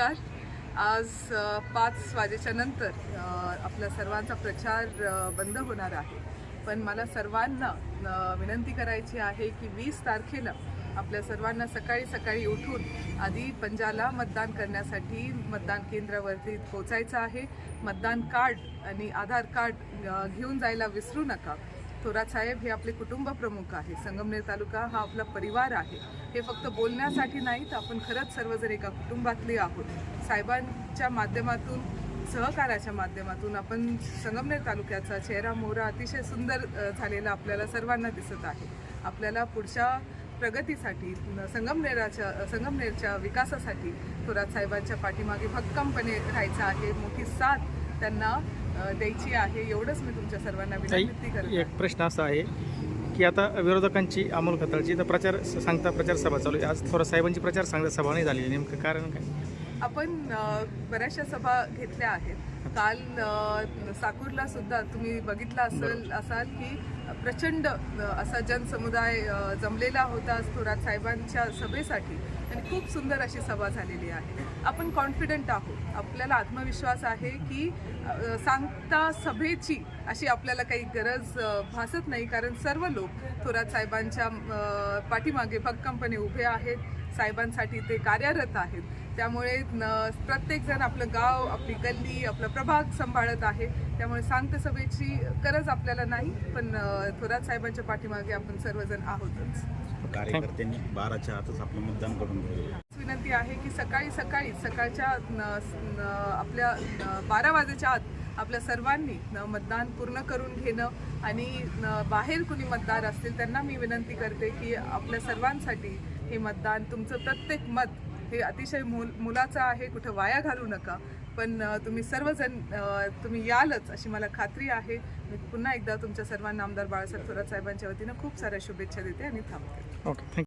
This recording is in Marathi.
नमस्कार. आज पाच वाजेच्या नंतर आपला आपल्या सर्वांचा प्रचार बंद होणार आहे. पण मला सर्वांना विनंती करायची आहे की वीस तारखेला आपल्या सर्वांना सकाळी सकाळी उठून आधी पंजाला मतदान करण्यासाठी मतदान केंद्रावरती पोचायचं आहे. मतदान कार्ड आणि आधार कार्ड घेऊन जायला विसरू नका. थोरात साहेब हे आपले कुटुंब प्रमुख आहे संगमनेर तालुका हा आपला परिवार आहे. हे फक्त बोलण्यासाठी नाही तर आपण खरंच सर्वजण एका कुटुंबातले आहोत. साहेबांच्या माध्यमातून सहकाराच्या माध्यमातून आपण संगमनेर तालुक्याचा चेहरा मोहरा अतिशय सुंदर झालेला आपल्याला सर्वांना दिसत आहे. आपल्याला पुढच्या प्रगतीसाठी संगमनेराच्या संगमनेरच्या विकासासाठी थोरात साहेबांच्या पाठीमागे भक्कमपणे राहायचं आहे. मोठी साथ त्यांना द्यायची आहे एवढंच मी तुमच्या सर्वांना विनंती करत. एक प्रश्न असा आहे की आता विरोधकांची अमोल खताळची तर प्रचार सांगता प्रचार सभा चालू आहे. आज थोडा साहेबांची प्रचार सांगता सभा नाही झाली नेमकं कारण काय? आपण बऱ्याचशा सभा घेतल्या आहेत. काल साकूरला सुद्धा तुम्ही बघितलं असेल असाल की प्रचंड असा जनसमुदाय जमलेला होता थोरात साहेबांच्या सभेसाठी. आणि खूप सुंदर अशी सभा झालेली आहे. आपण कॉन्फिडंट आहोत. आपल्याला आत्मविश्वास आहे की सांगता सभेची अशी आपल्याला काही गरज भासत नाही. कारण सर्व लोक थोरात साहेबांच्या पाठीमागे भक्कमपणे उभे आहेत. साहेबांसाठी ते कार्यरत आहेत. त्यामुळे न- प्रत्येकजण आपलं गाव आपली गल्ली आपला प्रभाग सांभाळत आहे. त्यामुळे सांगते सभेची गरज आपल्याला नाही पण थोरात साहेबांच्या पाठीमागे आपण सर्वजण आहोतच. कार्यकर्त्यांनी बाराच्या आतच आपलं मतदान करून विनंती आहे की सकाळी सकाळी सकाळच्या आपल्या बारा वाजेच्या आत आपल्या सर्वांनी मतदान पूर्ण करून घेणं आणि बाहेर कुणी मतदार असतील त्यांना मी विनंती करते की आपल्या सर्वांसाठी हे मतदान तुमचं प्रत्येक मत हे अतिशय मुल मुलाचं आहे कुठं वाया घालू नका. पण तुम्ही सर्वजण तुम्ही यालच अशी मला खात्री आहे. मी पुन्हा एकदा तुमच्या सर्वांना आमदार बाळासाहेब थोरात साहेबांच्या वतीनं खूप साऱ्या शुभेच्छा देते आणि थांबते. Okay thank you